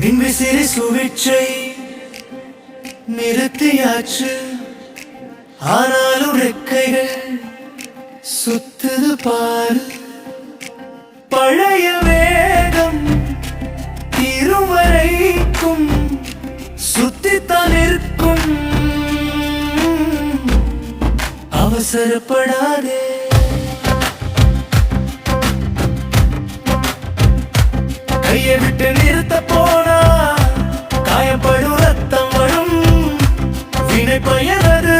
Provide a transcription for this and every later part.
மின்விசிறி சுவிட்சை நிறுத்தியாச்சு. ஆனாலும் ரெக்கைகள் சுத்துது பாரு. பழைய வேகம் இருவரைக்கும் சுத்தித்தான் இருக்கும் அவசரப்படாதே. கையை விட்டு நிறுத்த போனா காயப்படும் ரத்தம் வரும். வினை பயனது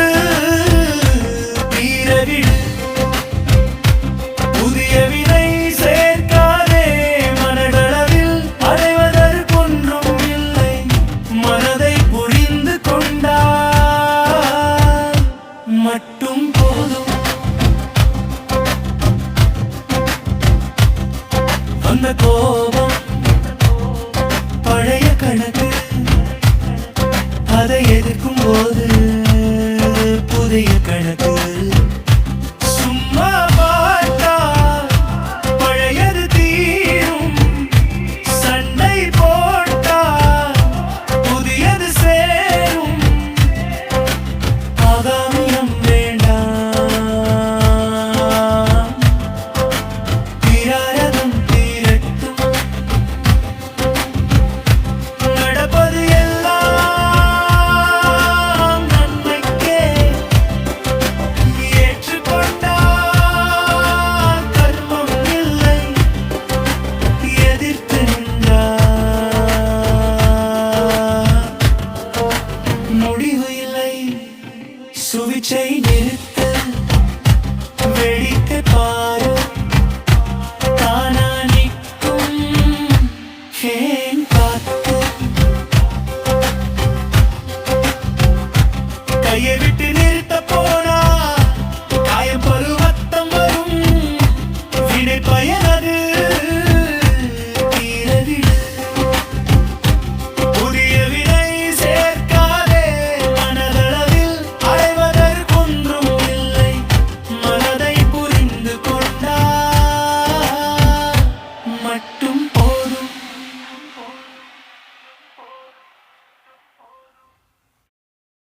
தீரவிடு புதிய வினை சேர்க்காதே மனதளவில் அடைவதற்கொன்றும் இல்லை. மனதை புரிந்து கொண்டா மட்டும் போதும். வந்த கோபம் அதை எதிர்க்கும் போது புதிய கணக்கு. சுவிச்சை நிறுத்த வெடித்து பாரு